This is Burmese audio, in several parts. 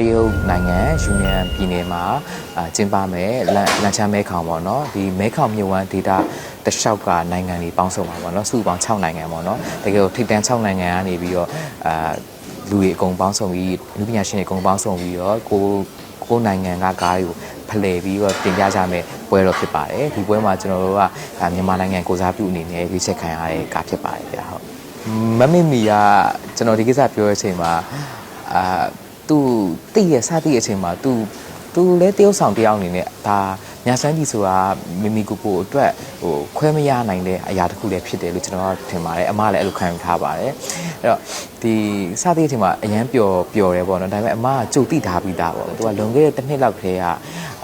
တရုတ်နိုင်ငံယူနီယံပြည်နယ်မှာအာကျင်းပမယ်လန်လန်ချမ်းမဲခေါင်ပေါ့နော်ဒီမဲခေါင်မြို့ဝမ်းဒေတာတလျှောက်ကနိုင်ငံတွေပေါင်းစုံပါပေါ့နော်စုပေါင်း6နိုင်ငံပေါ့နော်တကယ်ကိုထိပ်တန်း6နိုင်ငံကနေပြီးတော့အာလူတွေအကုန်ပေါင်းစုံပြီးလူပညာရှင်တွေအကုန်ပေါင်းစုံပြီးတော့ကိုကိုနိုင်ငံကကားတွေကိုဖလှယ်ပြီးတော့တင်ပြကြမယ်ပွဲတော်ဖြစ်ပါတယ်ဒီပွဲမှာကျွန်တော်တို့ကအာမြန်မာနိုင်ငံကိုစားပြုအနေနဲ့ရွေးချယ်ခံရတဲ့ကားဖြစ်ပါတယ်ဗျာဟုတ်မမေမီကကျွန်တော်ဒီကိစ္စပြောတဲ့အချိန်မှာအာ သူတိရစတိရအချိန်မှာသူသူလည်းတရုတ်ဆောင်တယောက်အနေနဲ့ဒါညာဆန်းကြီးဆိုတာမိမိကိုကိုအတွက်ဟိုခွဲမရနိုင်တဲ့အရာတစ်ခုလည်းဖြစ်တယ်လို့ကျွန်တော်ထင်ပါတယ်အမလည်းအဲ့လိုခံယူထားပါတယ်အဲ့တော့ဒီစသည့်အချိန်မှာအရန်ပျော်ပျော်တယ်ပေါ့နော်ဒါပေမဲ့အမကကြုံတိထားပြီးသားပေါ့သူကလွန်ခဲ့တဲ့တစ်နှစ်လောက်ခရေက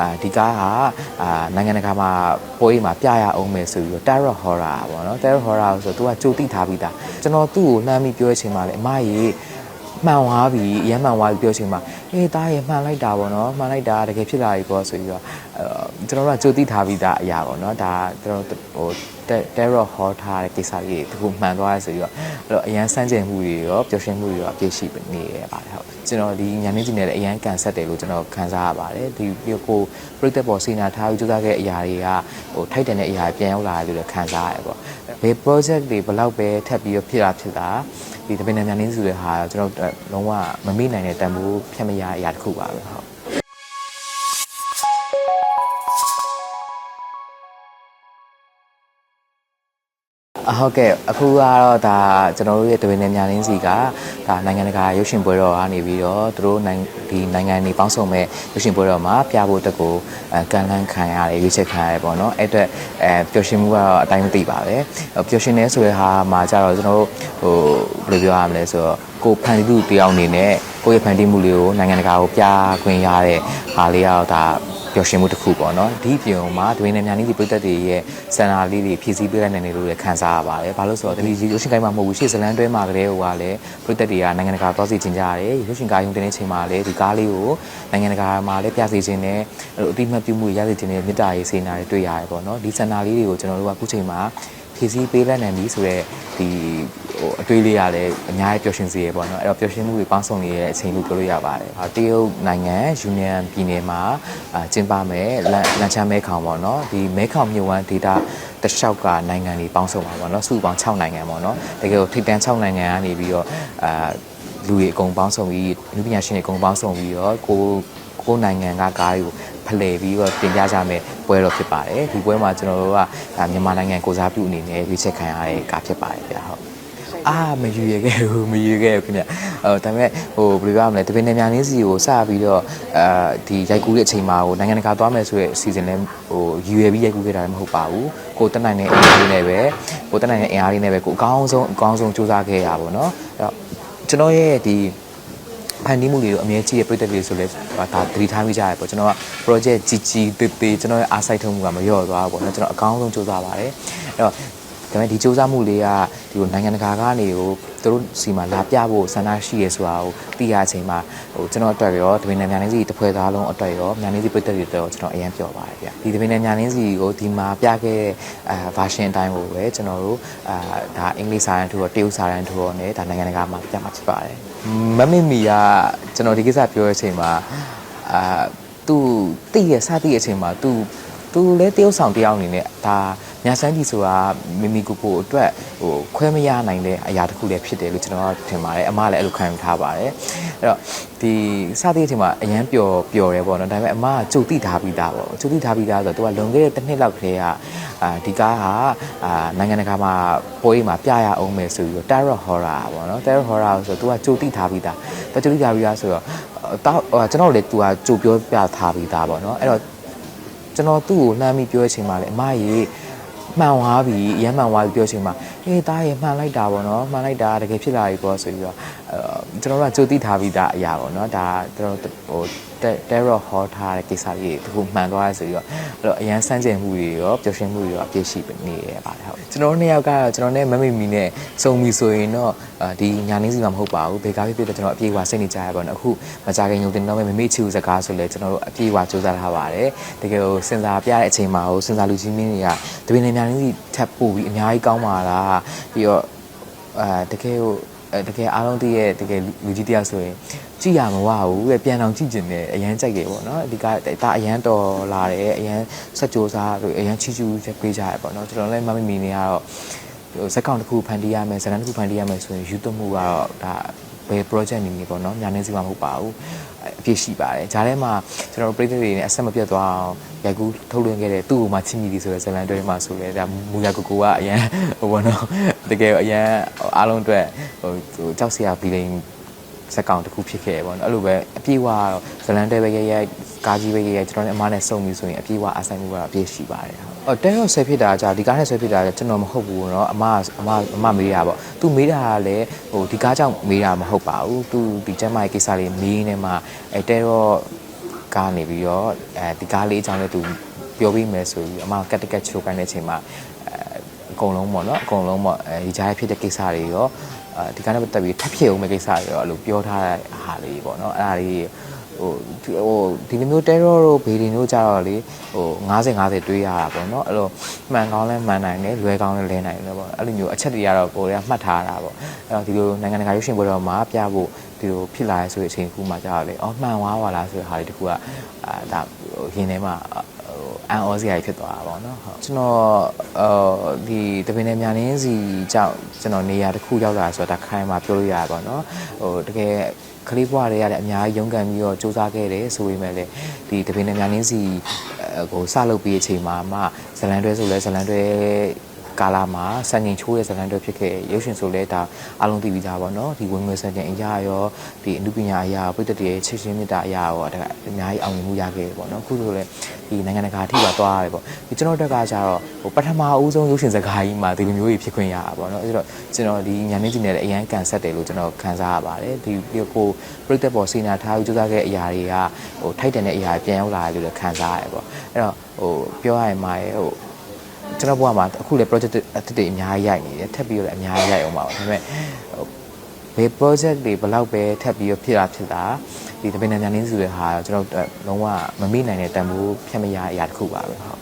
အာဒီကားဟာအာနိုင်ငံတကာမှာပွဲအိမ်မှာပြရအောင်မယ်ဆိုပြီးတော့ Tarot Horror ပေါ့နော် Tarot Horror ဆိုတော့သူကကြုံတိထားပြီးသားကျွန်တော်သူ့ကိုလှမ်းပြီးပြောတဲ့အချိန်မှာလည်းအမကြီး မှန်သွားပြီအရင်မှန်သွားပြီပြောချင်မှာအေးတားရေမှန်လိုက်တာပေါ့နော်မှန်လိုက်တာတကယ်ဖြစ်လာပြီပေါ့ဆိုပြီးတော့အဲကျွန်တော်တို့ကကြိုသိထားပြီးသားအရာပေါ့နော်ဒါကျွန်တော်တို့ဟို terror hall ထားတဲ့ကိစ္စကြီးတခုမှန်သွားရဆိုပြီးတော့အဲ့တော့အရန်စမ်းကြင်မှုတွေရောပျော်ရွှင်မှုတွေရောအပြည့်ရှိနေရပါတယ်ဟုတ်ကျွန်တော်ဒီညာနေကြီးနဲ့လည်းအရန်ကန်ဆက်တယ်လို့ကျွန်တော်ခံစားရပါတယ်ဒီပြီးကိုပြိသက်ပေါ်စီနာထားပြီးကြိုးစားခဲ့တဲ့အရာတွေကဟိုထိုက်တန်တဲ့အရာပြန်ရောက်လာတယ်လို့လည်းခံစားရတယ်ပေါ့ဘယ် project တွေဘယ်လောက်ပဲထပ်ပြီးတော့ဖြစ်တာဖြစ်တာ ဒီတပင်နယ်များနင်းစုတဲ့ဟာကျွန်တော်တို့လုံးဝမမိနိုင်တဲ့တန်ဖိုးဖြတ်မရအရာတစ်ခုပါပဲဟုတ် အဟုတ်ကဲ့အခုကတော့ဒါကျွန်တော်တို့ရဲ့တပင်နယ်များနင်းစီကဒါနိုင်ငံတကာရုပ်ရှင်ပွဲတော်ကနေပြီးတော့သူတို့နိုင်ဒီနိုင်ငံတွေပေါင်းစုံမဲ့ရုပ်ရှင်ပွဲတော်မှာပြဖို့တက်ကိုအဲကန်လန်းခံရတယ်ရွေးချက်ခံရတယ်ပေါ့နော်အဲ့အတွက်အဲပျော်ရွှင်မှုကတော့အတိုင်းမသိပါပဲပျော်ရွှင်နေဆိုတဲ့ဟာမှာကြတော့ကျွန်တော်တို့ဟိုဘယ်လိုပြောရမလဲဆိုတော့ကိုဖန်တီးသူတယောက်အနေနဲ့ကိုယ့်ရဲ့ဖန်တီးမှုလေးကိုနိုင်ငံတကာကိုပြခွင့်ရတဲ့ဟာလေးကတော့ဒါ ပျော်ရွှင်မှုတစ်ခုပေါ့နော်ဒီပြုံမှာဒွေနေမြန်နေဒီပြည်သက်တွေရဲ့စံနာလေးတွေဖြည့်ဆည်းပေးရနိုင်တယ်လို့လည်းခံစားရပါတယ်ဘာလို့ဆိုတော့ဒီရုပ်ရှင်ကိုင်းမှာမဟုတ်ဘူးရှေ့ဇလန်တွဲမှာကလေးကလည်းပြည်သက်တွေကနိုင်ငံတကာသွားစီခြင်းကြရတယ်ရုပ်ရှင်ကားရုံတင်တဲ့ချိန်မှာလည်းဒီကားလေးကိုနိုင်ငံတကာမှာလည်းပြစီခြင်းနဲ့အဲ့လိုအတိအမှတ်ပြုမှုရရစီခြင်းနဲ့မေတ္တာရေးစေနာတွေတွေ့ရတယ်ပေါ့နော်ဒီစံနာလေးတွေကိုကျွန်တော်တို့ကအခုချိန်မှာ ဖြည့်ဆည်းပေးရနိုင်ပြီဆိုတော့ဒီဟိုအတွေးလေးရလည်းအများကြီးပျော်ရွှင်စေရပေါ့နော်အဲ့တော့ပျော်ရွှင်မှုတွေပေါင်းစုံနေတဲ့အချိန်လို့ပြောလို့ရပါတယ်ဟာတရုတ်နိုင်ငံယူနီယံပြည်နယ်မှာအာကျင်းပမယ်လန်လန်ချမ်းမဲခေါင်ပေါ့နော်ဒီမဲခေါင်မြို့ဝမ်းဒေတာတလျှောက်ကနိုင်ငံတွေပေါင်းစုံပါပေါ့နော်စုပေါင်း6နိုင်ငံပေါ့နော်တကယ်ကိုထိပ်တန်း6နိုင်ငံကနေပြီးတော့အာလူတွေအကုန်ပေါင်းစုံပြီးလူပညာရှင်တွေအကုန်ပေါင်းစုံပြီးတော့ကိုကိုနိုင်ငံကကားတွေကို ဖလှယ်ပြီးတော့တင်ပြကြမယ်ပွဲတော်ဖြစ်ပါတယ်ဒီပွဲမှာကျွန်တော်တို့ကဒါမြန်မာနိုင်ငံကိုစားပြုအနေနဲ့ရွေးချယ်ခံရတဲ့ကားဖြစ်ပါတယ်ဗျာဟုတ်အာမယူရခဲ့ဘူးမယူခဲ့ဘူးခင်ဗျအဲဒါပေမဲ့ဟိုဘယ်လိုပြောရမလဲတပင်းနေမြန်လေးစီကိုစပြီးတော့အာဒီရိုက်ကူးတဲ့အချိန်မှာဟိုနိုင်ငံတကာသွားမယ်ဆိုတဲ့အစီအစဉ်လဲဟိုယူရပြီးရိုက်ကူးခဲ့တာလည်းမဟုတ်ပါဘူးကိုတက်နိုင်တဲ့အင်အားလေးနဲ့ပဲကိုတက်နိုင်တဲ့အင်အားလေးနဲ့ပဲကိုအကောင်းဆုံးအကောင်းဆုံးစူးစမ်းခဲ့ရပါတော့အဲ့တော့ကျွန်တော်ရဲ့ဒီ ဖန်တီးမှုတွေကိုအမြဲကြည့်ရပြတဲ့တွေဆိုလဲဒါသတိထားမိကြရပေါ့ကျွန်တော်က project ကြီးကြီးတေးသေးကျွန်တော်ရဲ့အားစိုက်ထုံးမှုကမလျော့သွားဘူးပေါ့နော်ကျွန်တော်အကောင်းဆုံးစူးစမ်းပါတယ်အဲ့တော့ဒါပေမဲ့ဒီစူးစမ်းမှုလေးကဒီလိုနိုင်ငံတကာကနေကို သူတို့စီမှာလာပြဖို့ဆန္ဒရှိရဲဆိုတာကိုသိရတဲ့အချိန်မှာဟိုကျွန်တော်အတွက်ရောတပင်းနယ်မြန်နေစီတစ်ဖွဲ့သားလုံးအတွက်ရောမြန်နေစီပြည်သက်တွေအတွက်ရောကျွန်တော်အရင်ပြောပါတယ်ဗျဒီတပင်းနယ်မြန်နေစီကိုဒီမှာပြခဲ့တဲ့အာ version အတိုင်းကိုပဲကျွန်တော်တို့အာဒါအင်္ဂလိပ်စာရန်ထူရောတရုတ်စာရန်ထူရောနဲ့ဒါနိုင်ငံတကာမှာပြမှာဖြစ်ပါတယ်မမမီကကျွန်တော်ဒီကိစ္စပြောတဲ့အချိန်မှာအာသူတည့်ရစသည့်အချိန်မှာ तू သူလည်းတယောက်ဆောင်တယောက်အနေနဲ့ဒါ ညာဆန်းကြီးဆိုတာမီမီကိုကိုအတွက်ဟိုခွဲမရနိုင်တဲ့အရာတစ်ခုလည်းဖြစ်တယ်လို့ကျွန်တော်ကထင်ပါတယ်အမလည်းအဲ့လိုခံယူထားပါတယ်အဲ့တော့ဒီစသည့်အချိန်မှာအရန်ပျော်ပျော်တယ်ပေါ့နော်ဒါပေမဲ့အမကကြုတ်တိထားပြီးသားပေါ့ကြုတ်တိထားပြီးသားဆိုတော့သူကလွန်ခဲ့တဲ့တစ်နှစ်လောက်တည်းကအာဒီကားဟာအာနိုင်ငံတကာမှာပွဲမှာပြရအောင်မယ်ဆိုပြီးတော့ terror horror ပေါ့နော် terror horror ဆိုတော့သူကကြုတ်တိထားပြီးသားသူကြုတ်တိထားပြီးသားဆိုတော့တောက်ကျွန်တော်လည်းသူကကြုတ်ပြောပြထားပြီးသားပေါ့နော်အဲ့တော့ကျွန်တော်သူ့ကိုလှမ်းပြီးပြောတဲ့အချိန်မှာလေအမကြီး မှန်သွားပြီအရင်မှန်သွားပြီပြောတဲ့အချိန်မှာအေးသားရေမှန်လိုက်တာပေါ့နော်မှန်လိုက်တာတကယ်ဖြစ်လာပြီပေါ့ဆိုပြီးတော့အဲကျွန်တော်တို့ကကြိုသိထားပြီးသားအရာပေါ့နော်ဒါကျွန်တော်ဟို terror hall ထားတဲ့ကိစ္စကြီးတခုမှန်သွားရဆိုပြီးတော့အဲ့တော့အရန်စမ်းကြင်မှုတွေရောပျော်ရွှင်မှုတွေရောအပြည့်ရှိနေရပါတယ်ဟုတ်ကျွန်တော်တို့နှစ်ယောက်ကတော့ကျွန်တော်နဲ့မမေမီနဲ့စုံပြီဆိုရင်တော့ဒီညာနေစီမှာမဟုတ်ပါဘူးဘေကားဖြစ်ဖြစ်တော့ကျွန်တော်အပြေးအဝစိတ်နေကြရပါတော့အခုမကြခင်ရုံတင်တော့မမေချူစကားဆိုလဲကျွန်တော်တို့အပြေးအဝစူးစမ်းထားပါတယ်တကယ်ကိုစဉ်းစားပြတဲ့အချိန်မှာဟိုစဉ်းစားလူကြီးမင်းတွေကတပင်းနေညာနေစီထပ်ပို့ပြီးအများကြီးကောင်းပါလားပြီးတော့အဲတကယ်ကို အဲတကယ်အားလုံးတည်းရဲ့တကယ်လူကြီးတယောက်ဆိုရင်ကြည့်ရမဝဘူးတဲ့ပြန်အောင်ကြည့်ကျင်တယ်အရန်ကြိုက်တယ်ပေါ့နော်ဒီကဒါအရန်တော်လာတယ်အရန်ဆက်ကြိုးစားလို့အရန်ချီချူချက်ပေးကြရပေါ့နော်ကျွန်တော်လည်းမမမီနေရတော့ဟိုဇက်ကောင်တစ်ခုဖန်တီးရမယ်ဇက်တန်းတစ်ခုဖန်တီးရမယ်ဆိုရင်ယူသွမှုကတော့ဒါဘယ် project နေနေပေါ့နော်ညာနေစီမှာမဟုတ်ပါဘူးအပြည့်ရှိပါတယ်ဂျားထဲမှာကျွန်တော်တို့ပြည်သူတွေနဲ့အဆက်မပြတ်သွားအောင်ရိုက်ကူးထုတ်လွှင့်ခဲ့တဲ့သူ့ကိုမှချစ်မိသည်ဆိုတဲ့ဇလန်တွဲမှာဆိုလဲဒါမူရကိုကိုကအရန်ဟိုဘောနော် တကယ်အရန်အားလုံးအတွက်ဟိုဟိုကြောက်စရာဘီလိန်စက်ကောင်တစ်ခုဖြစ်ခဲ့ရပေါ့နော်အဲ့လိုပဲအပြေးဝတော့ဇလန်တဲပဲရရကားကြီးပဲရရကျွန်တော်လည်းအမားနဲ့စုံပြီးဆိုရင်အပြေးဝအဆိုင်မှုကတော့အပြည့်ရှိပါတယ်ဟုတ်တဲရော့ဆဲဖြစ်တာကြာဒီကားနဲ့ဆဲဖြစ်တာကျွန်တော်မဟုတ်ဘူးเนาะအမအမအမမေးတာပေါ့သူမေးတာကလည်းဟိုဒီကားကြောင့်မေးတာမဟုတ်ပါဘူးသူဒီကျမ်းမာရေးကိစ္စလေးမေးနေမှာအဲတဲရော့ကားနေပြီးတော့အဲဒီကားလေးအကြောင်းလည်းသူပြောပြီးမယ်ဆိုပြီးအမကတ်တကတ်ချိုးကိုင်းတဲ့အချိန်မှာအဲအ ကုန်လုံးပေါ့နော်အကုန်လုံးပေါ့အဲဒီကြားရဖြစ်တဲ့ကိစ္စတွေရောအဲဒီကနေ့ပတ်သက်ပြီးထပ်ဖြစ်အောင်မဲ့ကိစ္စတွေရောအဲ့လိုပြောထားတဲ့ဟာလေးပေါ့နော်အဲ့ဒါလေးဟိုဟိုဒီလိုမျိုး terror တို့ဗီဒီယိုကြတော့လေဟို90 90တွေးရတာပေါ့နော်အဲ့လိုမှန်ကောင်းလဲမှန်နိုင်တယ်လွယ်ကောင်းလဲလဲနိုင်တယ်ပေါ့အဲ့လိုမျိုးအချက်တွေကတော့ကိုယ်တွေကမှတ်ထားတာပေါ့အဲ့တော့ဒီလိုနိုင်ငံတကာရုပ်ရှင်ပွဲတော်မှာပြဖို့ဒီလိုဖြစ်လာရဆိုတဲ့အချိန်ခုမှကြာတော့လေအော်မှန်ွားပါလားဆိုတဲ့ဟာလေးတခုကအာဒါဟိုရင်ထဲမှာ အန်အောစရာဖြစ်သွားတာပေါ့နော်ဟုတ်ကျွန်တော်အော်ဒီတပင်းနဲ့မြန်နင်းစီကြောင့်ကျွန်တော်နေရာတစ်ခုရောက်လာဆိုတော့ဒါခိုင်းမှာပြောလို့ရတာပေါ့နော်ဟိုတကယ်ကလေးဘွားတွေကလည်းအများကြီးရုန်းကန်ပြီးတော့စူးစမ်းခဲ့တယ်ဆိုပေမဲ့လည်းဒီတပင်းနဲ့မြန်နင်းစီဟိုစလုပ်ပြီးအချိန်မှာမှဇလန်တွဲဆိုလဲဇလန်တွဲ ကာလာမှာစံချိန်ချိုးတဲ့ဇလန်တွဲဖြစ်ခဲ့ရုပ်ရှင်ဆိုလဲဒါအလုံးသိပြီးသားပေါ့နော်ဒီဝင်ငွေစံချိန်အရာရောဒီအမှုပညာအရာပြည်သက်တွေချစ်ချင်းမြတ်တာအရာရောဒါအများကြီးအောင်မြင်မှုရခဲ့တယ်ပေါ့နော်အခုဆိုလဲဒီနိုင်ငံတကာထိပါသွားရတယ်ပေါ့ဒီကျွန်တော်တက်ကကြတော့ဟိုပထမအဦးဆုံးရုပ်ရှင်စကားကြီးမှာဒီလိုမျိုးကြီးဖြစ်ခွင့်ရတာပေါ့နော်အဲ့တော့ကျွန်တော်ဒီညာနေကြီးနဲ့လည်းအရန်ကန်ဆက်တယ်လို့ကျွန်တော်ခံစားရပါတယ်ဒီကိုပြိသက်ပေါ်စီနာထားပြီးစူးစမ်းခဲ့တဲ့အရာတွေကဟိုထိုက်တန်တဲ့အရာပြန်ရောက်လာတယ်လို့လည်းခံစားရတယ်ပေါ့အဲ့တော့ဟိုပြောရရင်မှာဟို ကျွန်တော်ဘုရားမှာအခုလည်း project အသစ်တွေအများကြီးရိုက်နေတယ်ထပ်ပြီးတော့လည်းအများကြီးရိုက်အောင်ပါပါဒါပေမဲ့ဟိုဘယ် project တွေဘယ်လောက်ပဲထပ်ပြီးတော့ဖြစ်တာဖြစ်တာဒီတပင်းနဲ့ညာနေစုတဲ့ဟာကျွန်တော်လုံးဝမမိနိုင်တဲ့တန်ဖိုးဖြတ်မရအရာတစ်ခုပါပဲဟုတ်